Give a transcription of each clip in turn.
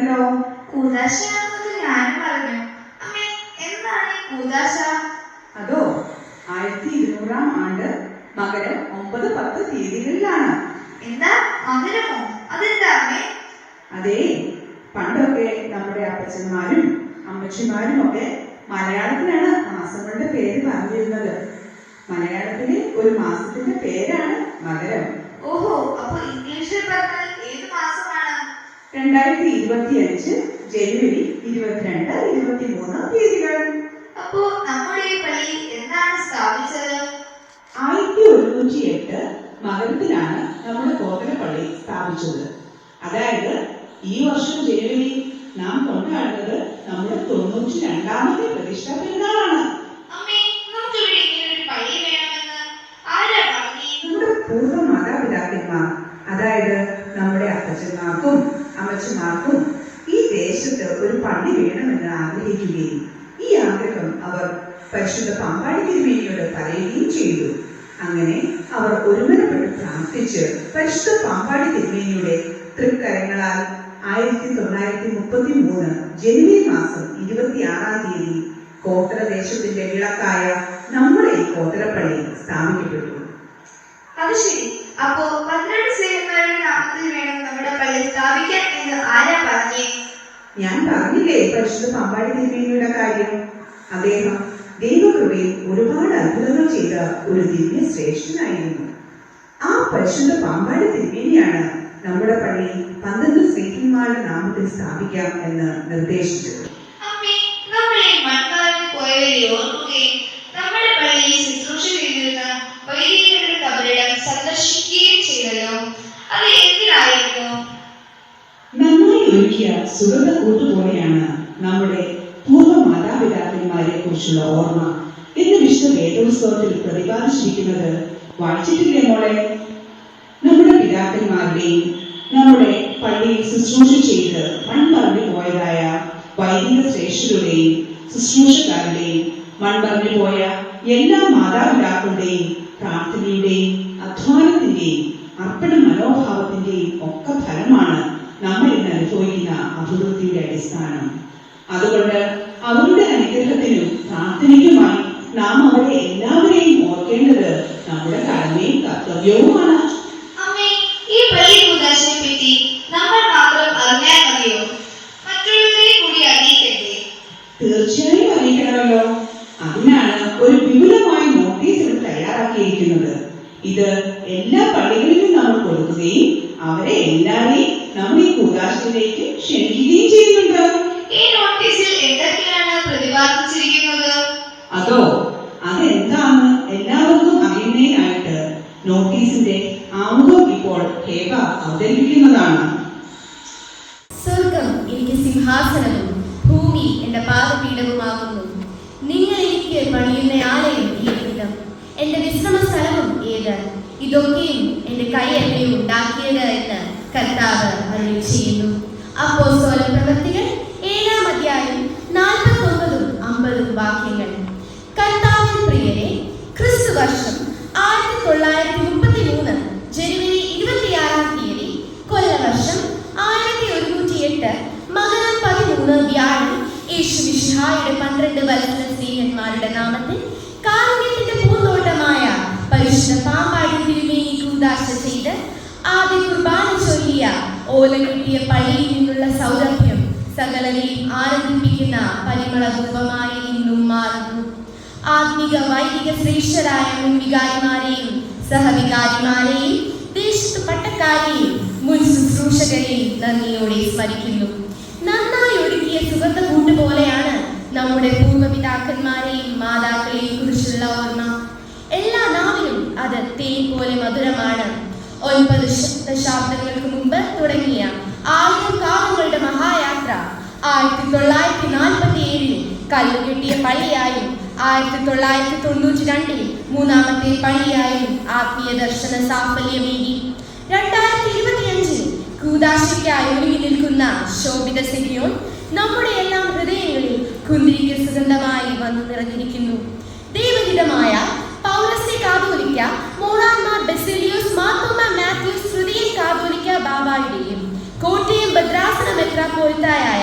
പറഞ്ഞില്ലല്ലോ കൂതാശയാണെന്നത് ഞാനും പറഞ്ഞു. അമ്മേ എന്താണ് ഈ കൂതാശ അതോ ആയിരത്തി ഇരുന്നൂറാം ആണ്ട് മകരം ഒമ്പത് പത്ത് തീയതികളിലാണ്. എന്താ? മകരമോ? അതെന്താ അമ്മേ? അതേ പണ്ടൊക്കെ നമ്മുടെ അപ്പച്ചന്മാരും അമ്മച്ചിമാരും ഒക്കെ മലയാളത്തിലാണ് മാസങ്ങളുടെ പേര് പറഞ്ഞിരുന്നത്. മലയാളത്തിലെ ഒരു മാസത്തിന്റെ പേരാണ് മകരം. ഓഹോ അപ്പൊ ഇംഗ്ലീഷിൽ പറഞ്ഞാൽ ഏത് മാസമാണ് രണ്ടായിരത്തി ഇരുപത്തി അഞ്ച് ജനുവരി ഇരുപത്തിരണ്ട് ഇരുപത്തിമൂന്ന് തീയതികൾ. അപ്പോ നമ്മുടെ പള്ളി എന്താണ് സ്ഥാപിച്ചത്? ആയിരത്തി ഒരുന്നൂറ്റി എട്ട് മകരത്തിലാണ് നമ്മുടെ പള്ളി സ്ഥാപിച്ചത്. അതായത് ഈ വർഷം ജനുവരി നാം കൊണ്ടാടുന്നത് നമ്മുടെ തൊണ്ണൂറ്റി രണ്ടാമത്തെ പ്രതിഷ്ഠാ പെരുന്നാളാണ്. നമ്മുടെ പൂർവ മാതാപിതാക്കന്മാർ അതായത് നമ്മുടെ അപ്പച്ചന്മാർക്കും അമ്മച്ചമാർക്കും ഈ ദേശത്ത് ഒരു പള്ളി വേണമെന്ന് ആഗ്രഹിക്കുകയും ഈ ആഗ്രഹം അവർ പരിശുദ്ധ പാമ്പാടി തിരുമേനിയോട് പറയുകയും ചെയ്തു. അങ്ങനെ അവർ ഒരുമനപ്പെട്ട് പ്രാർത്ഥിച്ച് പരിശുദ്ധ പാമ്പാടി തിരുമേനിയുടെ തൃക്കരങ്ങളാൽ ആയിരത്തി തൊള്ളായിരത്തി മുപ്പത്തി മൂന്ന് ജനുവരി മാസം ഇരുപത്തിയാറാം തീയതി കോട്ടര ദേശത്തിന്റെ വിളക്കായ നമ്മുടെ ഈ കോട്ടരപ്പള്ളി സ്ഥാപിക്കപ്പെട്ടു. അത് ശരി. അപ്പോ പന്ത്രണ്ട് സേവന നാമത്തിൽ വേണം നമ്മുടെ പള്ളി സ്ഥാപിക്കാൻ എന്ന് ആരാ പറഞ്ഞു? ഞാൻ പറഞ്ഞില്ലേ പരിശുദ്ധ പമ്പാടി തിരുമേനിയുടെ കാര്യം? അദ്ദേഹം ദൈവകൃപയിൽ ഒരുപാട് അത്ഭുതങ്ങൾ ചെയ്ത ഒരു ദിവ്യ ശ്രേഷ്ഠനായിരുന്നു ആ പരിശുദ്ധ പാമ്പാടി തിരുമേനിയാണ് നമ്മുടെ പള്ളി പന്ത്രണ്ട് സ്നേഹിന്മാരുടെ നാമത്തിൽ സ്ഥാപിക്കാം എന്ന് നിർദ്ദേശിച്ചത്. ഓർമ്മ. എന്ന് വിഷ്ണു വേദോത്സവത്തിൽ പ്രതിപാദിച്ചിരിക്കുന്നത് വായിച്ചിട്ടില്ലേ മോളെ? നമ്മുടെ പിതാക്കന്മാരുടെയും നമ്മുടെ പള്ളിയിൽ ശുശ്രൂഷ ചെയ്ത് മൺപറഞ്ഞു പോയതായ വൈദിക ശ്രേഷ്ഠരുടെയും ശുശ്രൂഷക്കാരുടെയും മൺപറഞ്ഞു പോയ എല്ലാ മാതാപിതാക്കളുടെയും പ്രാർത്ഥനയുടെയും അധ്വാനത്തിന്റെയും അർപ്പണ മനോഭാവത്തിന്റെയും ഒക്കെ ഫലമാണ് നമ്മൾ ഇന്ന് അനുഭവിക്കുന്ന അഭിവൃദ്ധിയുടെ അടിസ്ഥാനം. അതുകൊണ്ട് അവരുടെ അനുഗ്രഹത്തിനും പ്രാർത്ഥനയ്ക്കുമായി നാം അവരെ എല്ലാവരെയും ഓർക്കേണ്ടത് നമ്മുടെ കടമയും കർത്തവ്യവുമാണ്. അമ്മേ ഈ പള്ളി കൂതാശയെ പറ്റി നമ്മൾ മാത്രം അറിഞ്ഞാൽ മതിയോ? മറ്റുള്ളവരെ കൂടി അറിയിക്കണ്ടേ തീർച്ചയായും അറിയിക്കണമല്ലോ. അതിനാണ് ഒരു വിപുലമായ നോട്ടീസ് ഇവിടെ തയ്യാറാക്കിയിരിക്കുന്നത്. ഇത് എല്ലാ പള്ളികളിലും നമ്മൾ കൊടുക്കുകയും അവരെ എല്ലാവരെയും നമ്മൾ ഈ കൂതാശയിലേക്ക് ക്ഷണിക്കുകയും ചെയ്യുന്നുണ്ട്. ഈ നോട്ടീസിൽ എന്തൊക്കെയാണ് പ്രതിപാദിച്ചിരിക്കുന്നത്? അതോ അതെന്താണ്? എല്ലാവർക്കും അറിയുന്നതിനായിട്ട് നോട്ടീസിന്റെ ആമുഖം ഇപ്പോൾ ഹേബ അവതരിപ്പിക്കുന്നതാണ്. സ്വർഗം എനിക്ക് സിംഹാസനവും ഭൂമി എന്റെ പാദപീഠവുമാകുന്നു. നിങ്ങൾ എനിക്ക് പണിയുന്ന ആലയം ഈ വിധം എന്റെ വിശ്രമ സ്ഥലവും ഏത്? ഇതൊക്കെയും എന്റെ കൈയല്ലയോ ഉണ്ടാക്കിയത് എന്ന് കർത്താവ് അരുളി ചെയ്യുന്നു. പ്രവൃത്തികൾ ഏഴാം വർഷം. ആയിരത്തി തൊള്ളായിരത്തി മുപ്പത്തി മൂന്ന് ജനുവരി ഇരുപത്തിയാറാം തീയതി കൊല്ലവർഷം ആയിരത്തി ഒരുന്നൂറ്റി എട്ട് മകരം പതിമൂന്ന് വ്യാഴം യേശു വിശുഹായുടെ പന്ത്രണ്ട് വത്സര സ്ത്രീയന്മാരുടെ നാമത്തിൽ കാരുണ്യത്തിന്റെ പൂന്തോട്ടമായ പരിശുദ്ധ പാമ്പാടി തിരുമേനി കൂതാശ ചെയ്ത് ആദ്യ കുർബാന ചൊല്ലിയ ഓല കിട്ടിയ പള്ളിയിൽ നിന്നുള്ള സൗരഭ്യം സകലരെയും ആനന്ദിപ്പിക്കുന്ന പരിമള ധൂപമായി ഇന്നും മാറുന്നു. ആത്മിക വൈദിക ശ്രേഷ്ഠരായ മുൻ വികാരിമാരെയും സഹവികാരിമാരെയും ദേശത്ത് പട്ടക്കാരെയും മുൻ ശുശ്രൂഷകരെയും നന്ദിയോടെ സ്മരിക്കുന്നു. നന്നായി ഒരുക്കിയ സുഗന്ധ കൂട്ട് പോലെയാണ് നമ്മുടെ പൂർവപിതാക്കന്മാരെയും മാതാക്കളെയും കുറിച്ചുള്ള ഓർമ്മ. എല്ലാ നാവിലും അത് തേൻ പോലെ മധുരമാണ്. ഒൻപത് ദശാബ്ദങ്ങൾക്ക് മുമ്പ് തുടങ്ങിയ ആയിരം കാവുകളുടെ മഹായാത്ര ആയിരത്തി തൊള്ളായിരത്തി നാൽപ്പത്തി ഏഴിൽ കല്ലുകെട്ടിയ പള്ളിയായും ആയിരത്തി തൊള്ളായിരത്തി തൊണ്ണൂറ്റി രണ്ടിൽ മൂന്നാമത്തെ പണിയായി ആത്മീയ ദർശന സാഫല്യമേകി. രണ്ടായിരത്തി ഇരുപത്തിയഞ്ചിൽ കൂതാശയ്ക്കായി ഒരുങ്ങി നിൽക്കുന്ന ശോഭിത സിനിയോൺ നമ്മുടെ എല്ലാം ഹൃദയങ്ങളിൽ കുന്തിരിക്ക സുഗന്ധമായി വന്നു നിറഞ്ഞിരിക്കുന്നു. ദൈവഹിതമായ പൗരസ്യ കാതോലിക്ക മോറാൻമാർ ബെസിലിയോസ് മാത്തോമ മാത്യൂസ് ഹൃദയൻ കാതോലിക്ക ബാബായുടെയും കോട്ടയം ഭദ്രാ ഭദ്രാസന മെത്രാപ്പോലിത്തായ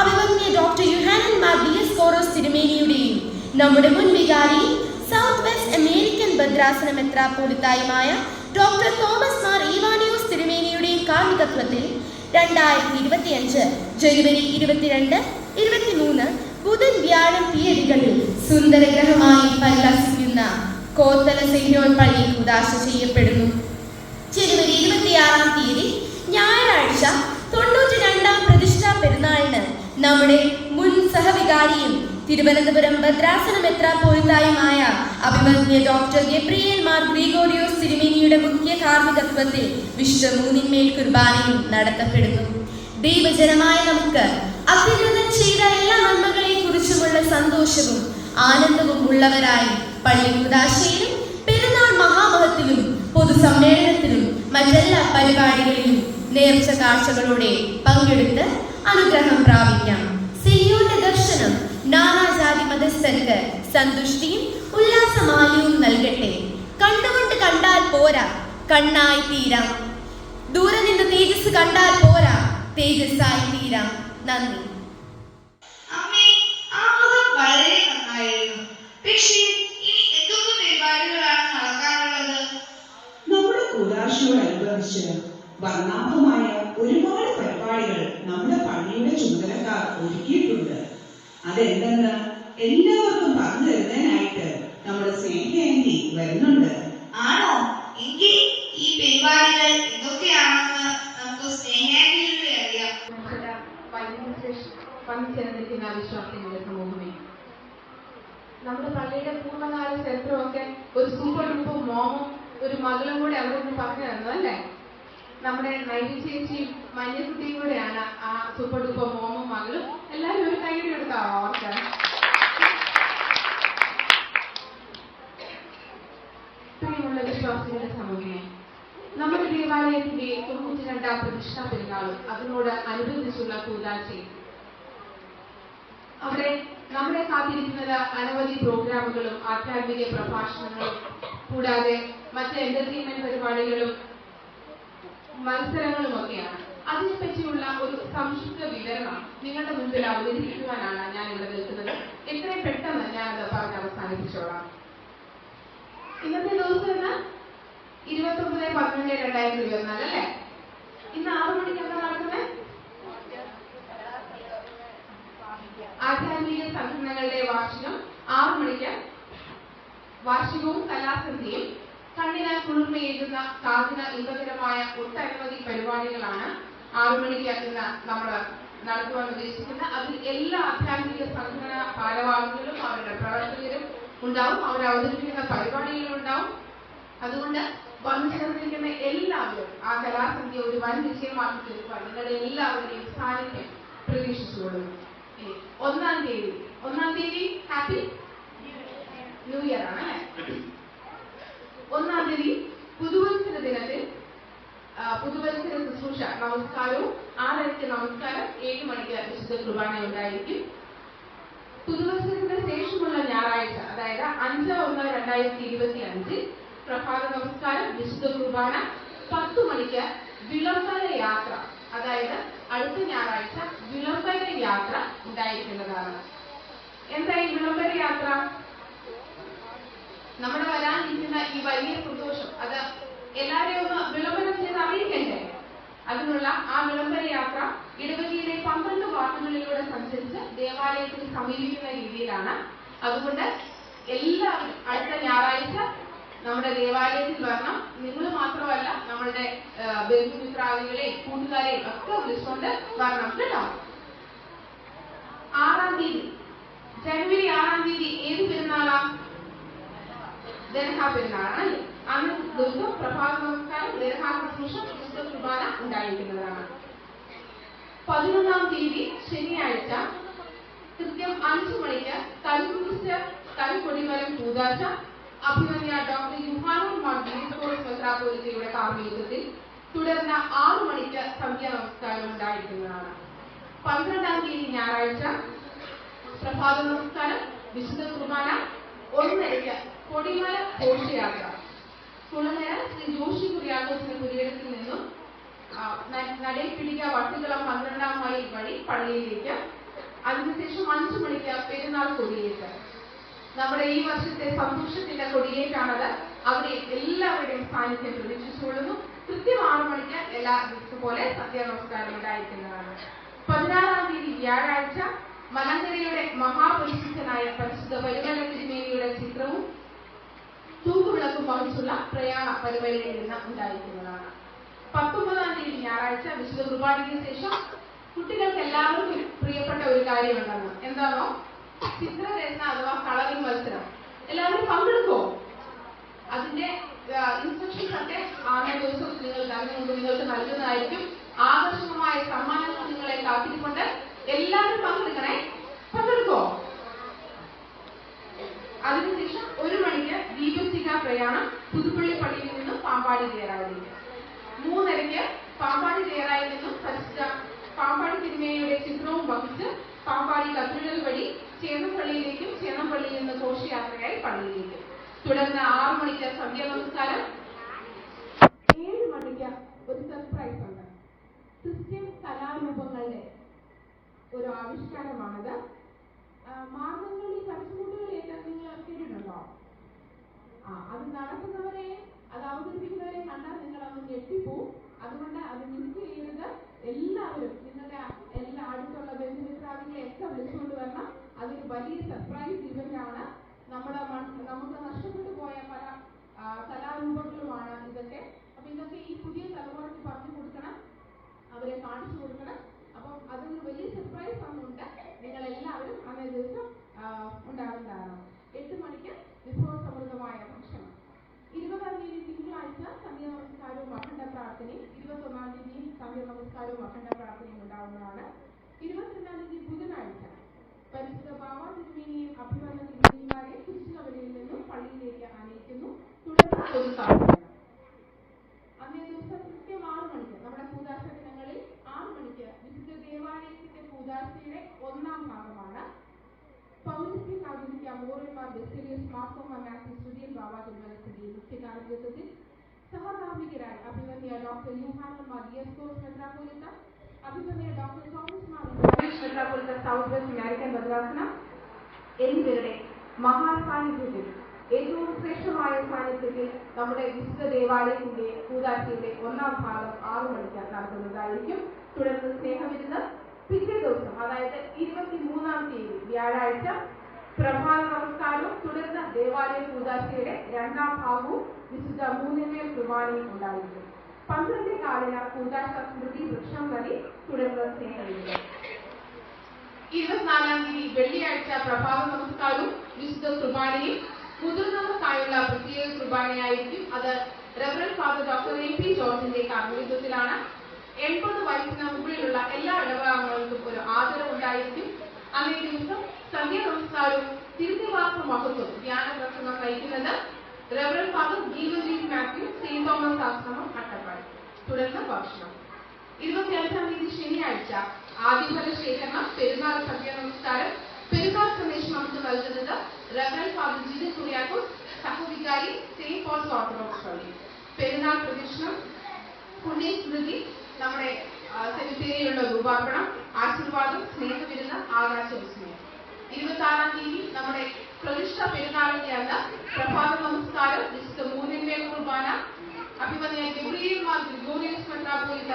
അഭിമന്യ doctor Yuhanon Mar D S കോറോസ് തിരുമേനിയുടെയും നമ്മുടെ മുൻ വികാരി സൗത്ത് വെസ്റ്റ് അമേരിക്കൻ ഭദ്രാസന മെത്രാപ്പോലിത്തായുമായ ഡോക്ടർ തോമസ് മാർ ഈവാനിയോസ് തിരുമേനിയുടെ കാർമികത്വത്തിൽ രണ്ടായിരത്തി ഇരുപത്തിയഞ്ച് ജനുവരി ഇരുപത്തിരണ്ട് ഇരുപത്തിമൂന്ന് ബുധൻ വ്യാഴം തീയതികളിൽ സുന്ദരഗ്രഹമായി പരിലസിക്കുന്ന കോത്തല സെയിന്റോൺ പള്ളി ഉദാശ ചെയ്യപ്പെടുന്നു. ജനുവരി ഇരുപത്തിയാറാം തീയതി ഞായറാഴ്ച തൊണ്ണൂറ്റി രണ്ടാം പ്രതിഷ്ഠാ പെരുന്നാളിന് നമ്മുടെ മുൻ സഹവികാരിയും തിരുവനന്തപുരം ഭദ്രാസന മെത്രാപ്പോലിത്തായുമായ അഭിമന്യ ഡോക്ടർ ഗബ്രിയേൽ മാർ ഗ്രിഗോറിയോസ് തിരുമേനിയുടെ മുഖ്യ കാർമ്മികത്വത്തിൽ വിശുദ്ധ മൂന്നിന്മേൽ കുർബാനയും നടത്തപ്പെടുന്നു. ദൈവജനമായ നമുക്ക് അഭിനന്ദനം ചെയ്ത എല്ലാ നന്മകളെയും കുറിച്ചുമുള്ള സന്തോഷവും ആനന്ദവും ഉള്ളവരായി പള്ളി ഉദാശയിലും പെരുന്നാൾ മഹാമഹത്തിലും പൊതുസമ്മേളനത്തിലും മറ്റെല്ലാ പരിപാടികളിലും നേർച്ച കാഴ്ചകളോടെ പങ്കെടുത്ത് അനുഗ്രഹം പ്രാപിക്കാം. സിയോന്റെ ദർശനം നാനാജാതി മതസ്ഥർക്ക് സന്തുഷ്ടിയും ഉല്ലാസമാനവും നൽകട്ടെ. കണ്ടുകൊണ്ട് കണ്ടാൽ പോരാ കണ്ണായി തീരാം. ദൂരെ നിന്ന് തേജസ് കണ്ടാൽ പോരാ തേജസ്സായി തീരാം. നന്ദി. അമ്മേ ആമുഖം വളരെ നന്നായിരുന്നു. പക്ഷേ ഇനി എന്തൊക്കെ പരിപാടികളാണ് നടക്കാനുള്ളത്? നമ്മുടെ കൂതാശയോടനുബന്ധിച്ച് വർണാഭമായ ഒരുപാട് പരിപാടികൾ നമ്മുടെ പള്ളിയുടെ ചുമതലക്കാർ ഒരുക്കിയിട്ടുണ്ട്. അതെന്തെന്ന് എല്ലാവർക്കും പറഞ്ഞു തരുന്നതിനായിട്ട് നമ്മുടെ സ്നേഹേന്തി വരുന്നുണ്ട്. ആണോ? എങ്കിൽ ഈ പരിപാടികൾ എന്തൊക്കെയാണെന്ന് നമുക്ക് സ്നേഹാന്തിയിലൂടെ അറിയാം. നമ്മുടെ വൈദ്യുതി വന്നു ചേർന്നിരിക്കുന്ന വിശ്വാസികളുടെ സമൂഹമേ നമ്മുടെ പള്ളിയുടെ പൂർണകാല ചരിത്രമൊക്കെ ഒരു സൂപ്പർ ഡൂപ്പും മോമും ഒരു മകളും കൂടെ അവിടെ പറഞ്ഞു തന്നു അല്ലേ നമ്മുടെ നൈതി ചേച്ചിയും മഞ്ഞക്കുട്ടിയും കൂടെയാണ് ആ സൂപ്പർ ഡൂപ്പർ മോമും മകളും എല്ലാവരും ഒരു കൈയ്യടി എടുക്കാവോ അവർക്ക് പ്രിയമുള്ള വിശ്വാസികളുടെ സമൂഹമേ നമ്മുടെ ദേവാലയത്തിന്റെ തൊണ്ണൂറ്റി രണ്ടാം പ്രതിഷ്ഠാ പെരുന്നാളും അതിനോട് അനുബന്ധിച്ചുള്ള കൂതാശയും അവിടെ നമ്മളെ കാത്തിരിക്കുന്നത് അനവധി പ്രോഗ്രാമുകളും ആധ്യാത്മിക പ്രഭാഷണങ്ങളും കൂടാതെ മറ്റ് എന്റർടൈൻമെന്റ് പരിപാടികളും മത്സരങ്ങളും ഒക്കെയാണ്. അതിനെപ്പറ്റിയുള്ള ഒരു സംക്ഷിപ്ത വിവരണം നിങ്ങളുടെ മുമ്പിൽ അവതരിപ്പിക്കുവാനാണ് ഞാൻ ഇവിടെ നിൽക്കുന്നത്. എത്രയും പെട്ടെന്ന് ഞാൻ അത് പറഞ്ഞ് അവസാനിപ്പിച്ചോളാം. ഇന്നത്തെ ദിവസം ഇന്ന് ഇരുപത്തി ഒമ്പത് പന്ത്രണ്ട് രണ്ടായിരത്തി ഇരുപത്തിനാല് അല്ലേ? ഇന്ന് ആറു മണിക്ക് എന്താ നടക്കുന്നത് ആധ്യാത്മിക സംഘടനകളുടെ വാർഷികം ആറു മണിക്ക് വാർഷികവും കലാസന്ധിയും കണ്ണിന് കുളിർമയേകുന്ന കാതിന് ഇമ്പകരമായ ഒട്ടനവധി പരിപാടികളാണ് ആറു മണിക്ക് ഇന്ന് നമ്മൾ നടത്തുവാൻ ഉദ്ദേശിക്കുന്ന അതിൽ എല്ലാ ആധ്യാത്മിക സംഘടനാ ഭാരവാഹികളും അവരുടെ പ്രവർത്തകരും ഉണ്ടാവും. അവർ അവതരിപ്പിക്കുന്ന പരിപാടികളും ഉണ്ടാവും. അതുകൊണ്ട് വന്നു ചേർന്നിരിക്കുന്ന എല്ലാവരും ആ കലാസന്ധ്യ ഒരു വൻ വിജയമാക്കി തീർക്കുവാൻ നിങ്ങളുടെ എല്ലാവരുടെയും സാന്നിധ്യം പ്രതീക്ഷിച്ചുകൊള്ളുന്നു. ഒന്നാം തീയതി. ഒന്നാം തീയതി ഹാപ്പി? ന്യൂ ഇയർ ആണ് ഒന്നാം തീയതി പുതുവത്സര ദിനത്തിൽ പുതുവത്സര ശുശ്രൂഷ. നമസ്കാരവും. ആറരയ്ക്ക് നമസ്കാരം ഏഴ് മണിക്ക് വിശുദ്ധ കുർബാന ഉണ്ടായിരിക്കും പുതുവത്സരത്തിന് ശേഷമുള്ള ഞായറാഴ്ച അതായത് അഞ്ച് ഒന്ന് രണ്ടായിരത്തി ഇരുപത്തി അഞ്ചിൽ പ്രഭാത നമസ്കാരം വിശുദ്ധ കുർബാന പത്ത് മണിക്ക് വിളംബര യാത്ര അതായത് അടുത്ത ഞായറാഴ്ച വിളംബര യാത്ര ഉണ്ടായിരിക്കുന്നതാണ്. എന്തായി വിളംബര യാത്ര? നമ്മുടെ വരാനിരിക്കുന്ന ഈ വലിയ സന്തോഷം അത് എല്ലാവരെയും ഒന്ന് വിളംബരം ചെയ്ത് അറിയിക്കണ്ടേ? അതിനുള്ള ആ വിളംബര യാത്ര ഇടവകയിലെ പന്ത്രണ്ട് വാർഡുകളിലൂടെ സഞ്ചരിച്ച് ദേവാലയത്തിൽ സമീപിക്കുന്ന രീതിയിലാണ്. അതുകൊണ്ട് എല്ലാവരും അടുത്ത ഞായറാഴ്ച നമ്മുടെ ദേവാലയത്തിൽ വരണം. നിങ്ങൾ മാത്രമല്ല നമ്മളുടെ ബന്ധുമിത്രാദികളെയും കൂട്ടുകാരെയും ഒക്കെ വിളിച്ചുകൊണ്ട് വരണം കേട്ടോ. ആറാം തീയതി. ജനുവരി ആറാം തീയതി ഏത് പെരുന്നാളാ? ദർഹാ പെരുന്നാളാണ് അല്ലേ അന്ന് ദിവസം പ്രഭാത നമസ്കാരം ദർഹാ ശുശ്രൂഷ വിശുദ്ധ കുർബാന ഉണ്ടായിരിക്കുന്നതാണ് പതിനൊന്നാം തീയതി ശനിയാഴ്ച കൃത്യം അഞ്ചു മണിക്ക് കൽക്കുരിശ് കൽക്കൊടിമരം പൂതാശ അഭിമന്യ ഡോക്ടർ യുഹാനോ മാർഗീസ് മെത്രാപോലിത്തയുടെ കാർമ്മികത്വത്തിൽ തുടർന്ന് ആറു മണിക്ക് സന്ധ്യ നമസ്കാരം ഉണ്ടായിരിക്കുന്നതാണ്. പന്ത്രണ്ടാം തീയതി ഞായറാഴ്ച പ്രഭാത നമസ്കാരം വിശുദ്ധ കുർബാന ഒന്നരയ്ക്ക് കൊടിമല ഘോഷയാത്ര. കുളങ്ങര ശ്രീ ജോഷി കുര്യാക്കോസിന്റെ പുരയിടത്തിൽ നിന്നും നടയിൽ പിടിക്ക വട്ടുകളം പന്ത്രണ്ടാം മൈൽ വഴി പള്ളിയിലേക്ക്. അതിനുശേഷം അഞ്ചു മണിക്ക് പെരുന്നാൾ കൊടിയേറ്റ്. നമ്മുടെ ഈ വർഷത്തെ സന്തോഷത്തിന്റെ കൊടിയേറ്റാണത്. അവിടെ എല്ലാവരുടെയും സാന്നിധ്യം പ്രതീക്ഷിച്ചുകൊള്ളുന്നു. കൃത്യം ആറു മണിക്ക് എല്ലാ ദിവസം പോലെ സത്യാനമസ്കാരം ഉണ്ടായിരിക്കുന്നതാണ്. പതിനാറാം തീയതി വ്യാഴാഴ്ച മലങ്കരയുടെ മഹാപരിശുദ്ധനായ പരിശുദ്ധ പരിമല തിരുമേനിയുടെ ചിത്രവും തൂക്കുവിളക്കും വഹിച്ചുള്ള പ്രയാണ നിന്ന് ഉണ്ടായിരിക്കുന്നതാണ്. പത്തൊമ്പതാം തീയതി ഞായറാഴ്ച വിശുദ്ധ കുർബാനയ്ക്ക് ശേഷം കുട്ടികൾക്ക് എല്ലാവർക്കും പ്രിയപ്പെട്ട ഒരു കാര്യമുണ്ടെന്ന്. എന്താണോ? ചിത്രരചന അഥവാ കളറിംഗ് മത്സരം. എല്ലാവരും പങ്കെടുക്കുമോ അതിന്റെ ഇൻസ്ട്രക്ഷൻസ് ഒക്കെ ആദ്യ ദിവസം നിങ്ങൾക്ക് അറിഞ്ഞുകൊണ്ട് നിങ്ങൾക്ക് നൽകുന്നതായിരിക്കും. ആകർഷകമായ സമ്മാനങ്ങൾ നിങ്ങളെ കാത്തിരിക്കൊണ്ട് എല്ലാവരും പങ്കെടുക്കണേ. പങ്കെടുക്കോ? അതിനുശേഷം ഒരു മണിക്ക് ദീപശിഖ പ്രയാണം പുതുപ്പള്ളി പള്ളിയിൽ നിന്നും പാമ്പാടി തയ്യാറായിരിക്കും മൂന്നരയ്ക്ക് പാമ്പാടി തയ്യാറായിൽ നിന്നും പരിശുദ്ധ പാമ്പാടി തിരുമേനിയുടെ ചിത്രവും വഹിച്ച് പാമ്പാടി കത്തീഡ്രൽ വഴി ചേന്നപ്പള്ളിയിലേക്കും ചേന്നപ്പള്ളിയിൽ നിന്ന് ഘോഷയാത്രയായി പള്ളിയിലേക്കും. തുടർന്ന് ആറു മണിക്ക് സന്ധ്യ നമസ്കാരം ഏഴ് മണിക്ക് ഒരു സർപ്രൈസ് ഉണ്ട്. ക്രിസ്ത്യൻ കലാരൂപങ്ങളുടെ ഒരു ആവിഷ്കാരമാണത്. മാർഗംകളി പരസ്യമുട്ടുകളിലേക്ക് കേട്ടിട്ടുണ്ടോ ആ അത് നടത്തുന്നവരെ അത് അവതരിപ്പിക്കുന്നവരെ കണ്ടാൽ നിങ്ങൾ അന്ന് ഞെട്ടിപ്പോവും അതുകൊണ്ട് അത് മിസ് ചെയ്യരുത്. എല്ലാവരും നിങ്ങളുടെ എല്ലാ അടുത്തുള്ള ബന്ധുമിത്രാവിനെ ഒക്കെ വിളിച്ചുകൊണ്ട് വരണം. അതൊരു വലിയ സർപ്രൈസ് ഇവന്റ് ആണ്. നമ്മുടെ നമുക്ക് നഷ്ടപ്പെട്ടു പോയ പല കലാരൂപങ്ങളുമാണ് ഇതൊക്കെ. അപ്പൊ ഇതൊക്കെ ഈ പുതിയ തലമുറയ്ക്ക് പറഞ്ഞു കൊടുക്കണം. അവരെ കാണിച്ചു കൊടുക്കണം. അപ്പം അതൊരു വലിയ സർപ്രൈസ് അന്നുണ്ട് നിങ്ങൾ എല്ലാവരും അന്നേ ദിവസം ഉണ്ടാകുന്നതാണ് എട്ട് മണിക്ക് വിഭവസമൃദ്ധമായ ഭക്ഷണം. ഇരുപതാം തീയതി തിങ്കളാഴ്ച സന്ധ്യ നമസ്കാരവും അഖണ്ഡ പ്രാർത്ഥനയും ഇരുപത്തൊന്നാം തീയതി സന്ധ്യ നമസ്കാരവും അഖണ്ഡ പ്രാർത്ഥനയും ഉണ്ടാവുന്നതാണ്. ഇരുപത്തിരണ്ടാം തീയതി ബുധനാഴ്ച പരിശുദ്ധ ബാബ തിരുമേനിയും അഭിമന്യ തിരുമേനിമാരെ കുരിശുകവലയിൽ നിന്നും പള്ളിയിലേക്ക് അനയിക്കുന്നു തുടർന്ന് അന്നേ ദിവസം കൃത്യം ആറ് മണിക്ക് നമ്മുടെ കൂതാശ ദിനങ്ങളിൽ ആറ് മണിക്ക് വിശുദ്ധ ദേവാലയത്തിന്റെ കൂതാശയുടെ ഒന്നാം ഭാഗമാണ്. പൗരസ്ത്യ കാതോലിക്ക മോറന്മാർ ബെസിലിയസ് മാർത്തോമ മാത്യു സുധീർ ബാബ തിരുവനന്തപുരത്തിന്റെ മുഖ്യ കാർമ്മികത്വത്തിൽ സഹകാർമ്മികരായി അഭിമന്യ ഡോക്ടർ യൂഹാനൻ മാർ ഡിയസ്കോസ് മെത്രാപോലിത്ത അഭിമന്യ ഡോക്ടർ തോമസ് മാർ മെത്രാപോലിത്ത സൗത്ത് വെസ്റ്റ് അമേരിക്കൻ ഭദ്രാസനം എന്നിവരുടെ മഹാസാന്നിധ്യത്തിൽ ഏറ്റവും ശ്രേഷ്ഠമായ സാന്നിധ്യത്തിൽ നമ്മുടെ വിശുദ്ധ ദേവാലയത്തിന്റെ കൂതാശയുടെ ഒന്നാം ഭാഗം ആറു മണിക്ക് നടത്തുന്നതായിരിക്കും തുടർന്ന് സ്നേഹവിരുന്ന് പിറ്റേ ദിവസം അതായത് ഇരുപത്തിമൂന്നാം തീയതി വ്യാഴാഴ്ച പ്രഭാത നമസ്കാരവും തുടർന്ന് ദേവാലയ കൂതാശയുടെ രണ്ടാം ഭാഗവും വിശുദ്ധ മൂന്നിന്മേൽ കുർബാനയും ഉണ്ടായിരിക്കും. പന്ത്രണ്ട് കാലിന പൂജാശ സ്മൃതി വൃക്ഷം വഴി തുടർന്ന് സ്നേഹവിരുന്ന് ഇരുപത്തിനാലാം തീയതി വെള്ളിയാഴ്ച പ്രഭാത നമസ്കാരവും വിശുദ്ധ കുർബാനയും മുതിർന്നവർക്കായുള്ള പ്രത്യേക കുർബാനയായിരിക്കും. അത് റെവറൽ ഫാദർ ഡോക്ടർ എ പി ജോർജിന്റെ കാർമ്മികത്വത്തിലാണ്. എൺപത് വയസ്സിന് മുകളിലുള്ള എല്ലാ ഇടവകാംഗങ്ങൾക്കും ഒരു ആദരം ഉണ്ടായിരിക്കും അന്നേ ദിവസം സന്ധ്യ നമസ്കാരവും തിരുത്തിവാസ മഹത്വം ധ്യാന പ്രസംഗം നയിക്കുന്നത് റെവറൽ ഫാദർ ജീവൻജീൻ മാത്യു സെയിന്റ് തോമസ് ആശ്രമം അട്ടപ്പാടി. തുടർന്ന് ഭക്ഷണം. ഇരുപത്തിയഞ്ചാം തീയതി ശനിയാഴ്ച ആദ്യഫല ശേഖരണം പെരുന്നാൾ സന്ധ്യ നമസ്കാരം പെരുന്നാൾ സന്ദേശം നമുക്ക് നൽകുന്നത് റവറൽ ഫാദർ ജിതി കുര്യാക്കോസ് സഹവികാരി സെയിന്റ് പോൾസ് ഓർത്തഡോക്സ് പള്ളി പെരുന്നാൾ പ്രദക്ഷിണം പുണ്യസ്മൃതി നമ്മുടെ സെമിത്തേരിയിലുള്ള രൂപാർപ്പണം ആശീർവാദം സ്നേഹവിരുന്ന് ആകാശ വിസ്മയം ഇരുപത്തി ആറാം തീയതി നമ്മുടെ പ്രതിഷ്ഠ പെരുന്നാളിന്റെ അന്ന് പ്രഭാത നമസ്കാരം. വിശുദ്ധ മൂന്നിന്റെ കുർബാന. അഭിമന്യ ഗബ്രിയേൽ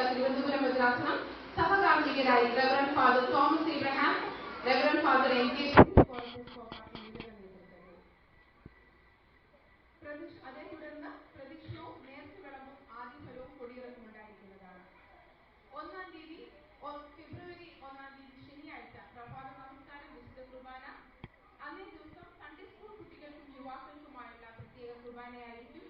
തിരുവനന്തപുരം മദ്രാസന സഹകാർമ്മികരായി reverend father Thomas Ibrahim reverend father N K അതേ തുടർന്ന് പ്രദക്ഷിണവും നേർച്ച വിളമ്പും ആദ്യഫലവും കൊടിയിറക്കും ഉണ്ടായിരിക്കുന്നതാണ് ഒന്നാം തീയതി ഫെബ്രുവരി ഒന്നാം തീയതി ശനിയാഴ്ച പ്രഭാത നമസ്കാരം വിശുദ്ധ കുർബാന. അന്നേ ദിവസം സൺഡേ സ്കൂൾ കുട്ടികൾക്കും യുവാക്കൾക്കുമായുള്ള പ്രത്യേക കുർബാനയായിരിക്കും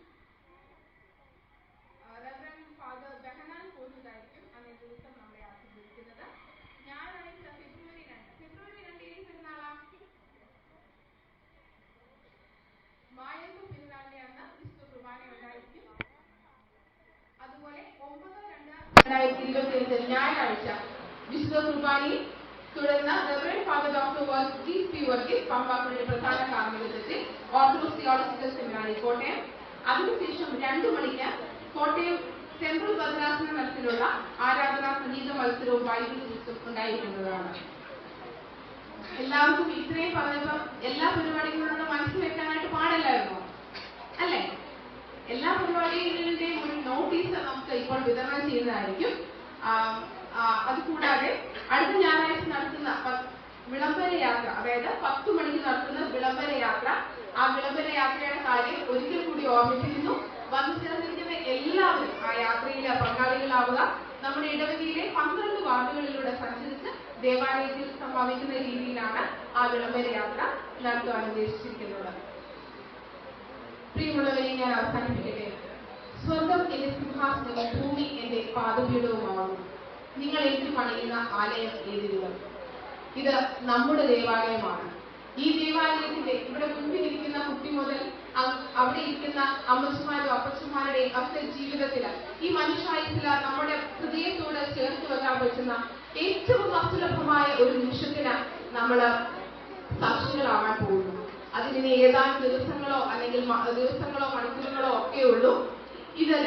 ആ, റെവറൻ ഫാദർ ബെഹനാൻ പോലുതായിരിക്കും അന്നേ ദിവസം നമ്മളെ ആശീർവദിക്കുന്നത് ഞായറാഴ്ച ഫെബ്രുവരി രണ്ട് ഫെബ്രുവരി രണ്ട് ഏത് പെരുന്നാളാ മായമ്പ് പെരുന്നാളിന്റെ അന്ന് വിശുദ്ധ കുർബാന ഉണ്ടായിരിക്കും അതുപോലെ ഒമ്പത് രണ്ട് ഇരുപത്തി അഞ്ച് ഞായറാഴ്ച വിശുദ്ധ കുർബാനയും തുടർന്ന് father doctor Varghese P Varghese പമ്പാക്കളുടെ പ്രധാന കാർമ്മികത്വത്തിൽ ഓർത്തഡോക്സ് തിയോളജിക്കൽ സെമിനാരി കോട്ടയം അതിനുശേഷം രണ്ടു മണിക്ക് കോട്ടയം സെൻട്രൽ ഭദ്രാസന തലത്തിലുള്ള ആരാധനാ സംഗീത മത്സരവും ബൈബിൾ ക്വിസും ഉണ്ടായിരിക്കുന്നതാണ്. എല്ലാവർക്കും ഇത്രയും പറഞ്ഞപ്പോൾ എല്ലാ പരിപാടികളോടും മനസ്സിൽ വെക്കാനായിട്ട് പാടില്ലായിരുന്നോ? അല്ലേ? എല്ലാ പരിപാടികളുടെയും ഒരു നോട്ടീസ് നമുക്ക് ഇപ്പോൾ വിതരണം ചെയ്യുന്നതായിരിക്കും. അതുകൂടാതെ അടുത്ത ഞായറാഴ്ച നടത്തുന്ന വിളംബര യാത്ര അതായത് പത്ത് മണിക്ക് നടത്തുന്ന വിളംബര യാത്ര. ആ വിളംബര യാത്രയുടെ കാര്യം ഒരിക്കൽ കൂടി ഓർമ്മിപ്പിക്കുന്നു. വന്നു ചേർന്നിരിക്കുന്ന എല്ലാവരും ആ യാത്രയിലെ പങ്കാളികളാവുക. നമ്മുടെ ഇടവകയിലെ പന്ത്രണ്ട് വാർഡുകളിലൂടെ സഞ്ചരിച്ച് ദേവാലയത്തിൽ സംഭവിക്കുന്ന രീതിയിലാണ് ആ വിളംബര യാത്ര നടത്തുവാൻ ഉദ്ദേശിച്ചിരിക്കുന്നത്. പ്രിയമുള്ളവരെ ഞാൻ അവസാനിപ്പിക്കട്ടെ. സ്വർഗം എന്റെ സിംഹാസനവും ഭൂമി എന്റെ പാദപീഠവുമാകുന്നു നിങ്ങൾ എനിക്ക് പണിയുന്ന ആലയം ഏതിരുകൾ ഇത് നമ്മുടെ ദേവാലയമാണ്. ഈ ദേവാലയത്തിന്റെ ഇവിടെ മുൻപിൽ ഇരിക്കുന്ന കുട്ടി മുതൽ അവിടെ ഇരിക്കുന്ന അമ്മച്ചമാരും അപ്പച്ചന്മാരുടെയും അവരുടെ ജീവിതത്തിൽ ഈ മനുഷ്യായുസിൽ നമ്മുടെ ഹൃദയത്തോട് ചേർത്ത് വെക്കാൻ പറ്റുന്ന ഏറ്റവും അസുലഭമായ ഒരു നിമിഷത്തിന് നമ്മൾ സാക്ഷികളാവാൻ പോകുന്നു. അതിന് ഏതാനും ദിവസങ്ങളോ അല്ലെങ്കിൽ ദിവസങ്ങളോ മണിക്കൂറുകളോ ഒക്കെ ഉള്ളൂ. ഇത്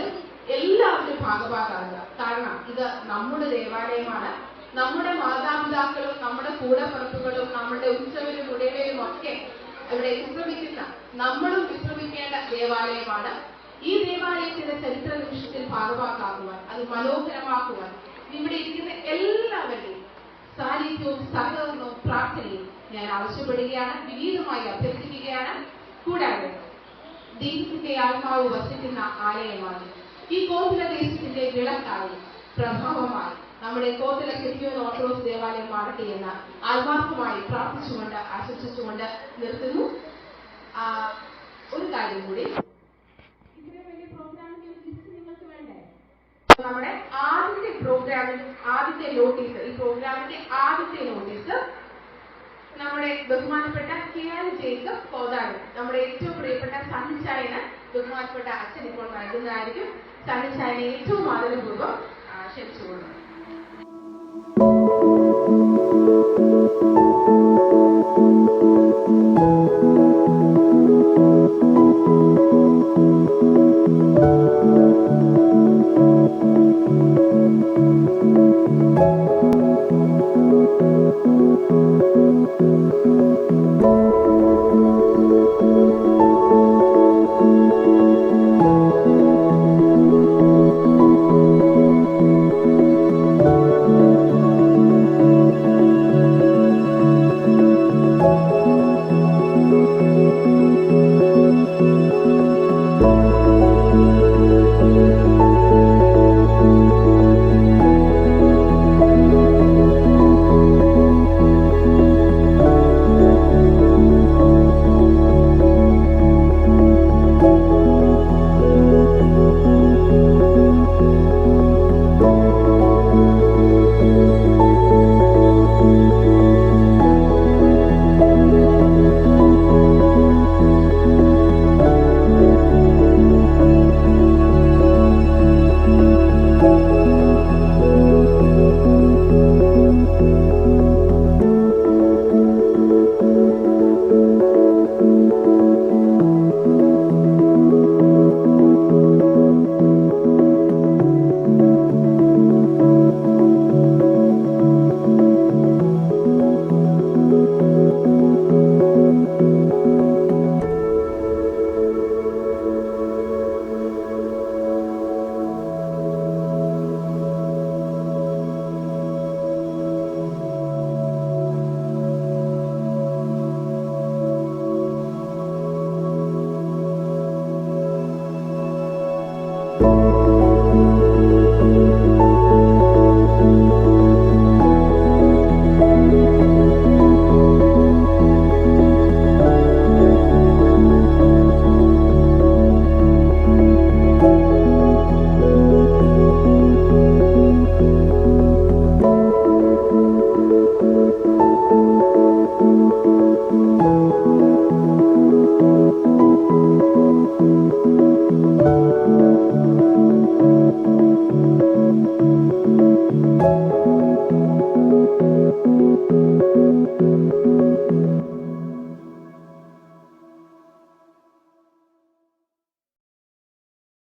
എല്ലാവരും ഭാഗഭാഗാകുക കാരണം ഇത് നമ്മുടെ ദേവാലയമാണ്. നമ്മുടെ മാതാപിതാക്കളും നമ്മുടെ കൂടപ്പുറപ്പുകളും നമ്മുടെ ഉച്ചവരും ഉടയവരും ഒക്കെ ഇവിടെ വിശ്രമിക്കുന്ന നമ്മളും വിശ്രമിക്കേണ്ട ദേവാലയമാണ്. ഈ ദേവാലയത്തിന്റെ ചരിത്ര നിമിഷത്തിൽ ഭാഗമാക്കാക്കുവാൻ അത് മനോഹരമാക്കുവാൻ ഇവിടെ ഇരിക്കുന്ന എല്ലാവരുടെയും സാന്നിധ്യവും സഹകരണവും പ്രാർത്ഥനയും ഞാൻ ആവശ്യപ്പെടുകയാണ് വിനീതമായി അഭ്യർത്ഥിക്കുകയാണ്. കൂടാതെ ദൈവത്തിന്റെ ആത്മാവ് വസിക്കുന്ന ആലയമാണ്. ഈ കോതില ദേശത്തിന്റെ വിളക്കായി പ്രഭാവമായി നമ്മുടെ കോതില കെട്ടിയോൻ ഓർത്തഡോക്സ് ദേവാലയം മാറട്ടെ എന്ന് ആത്മാർത്ഥമായി പ്രാർത്ഥിച്ചുകൊണ്ട് ആശംസിച്ചുകൊണ്ട് നിർത്തുന്നു. ഒരു കാര്യം കൂടി. നമ്മുടെ ആദ്യത്തെ പ്രോഗ്രാമിൽ ആദ്യത്തെ നോട്ടീസ് ഈ പ്രോഗ്രാമിന്റെ ആദ്യത്തെ നോട്ടീസ് നമ്മുടെ ബഹുമാനപ്പെട്ട കെ ആർ ജേക്കബ് കോതാട് നമ്മുടെ ഏറ്റവും പ്രിയപ്പെട്ട സഹിച്ചായന ബഹുമാനപ്പെട്ട അച്ഛൻ ഇപ്പോൾ നൽകുന്നതായിരിക്കും സഹിച്ചായന ഏറ്റവും ആദരപൂർവം ക്ഷണിച്ചുകൊള്ളുന്നു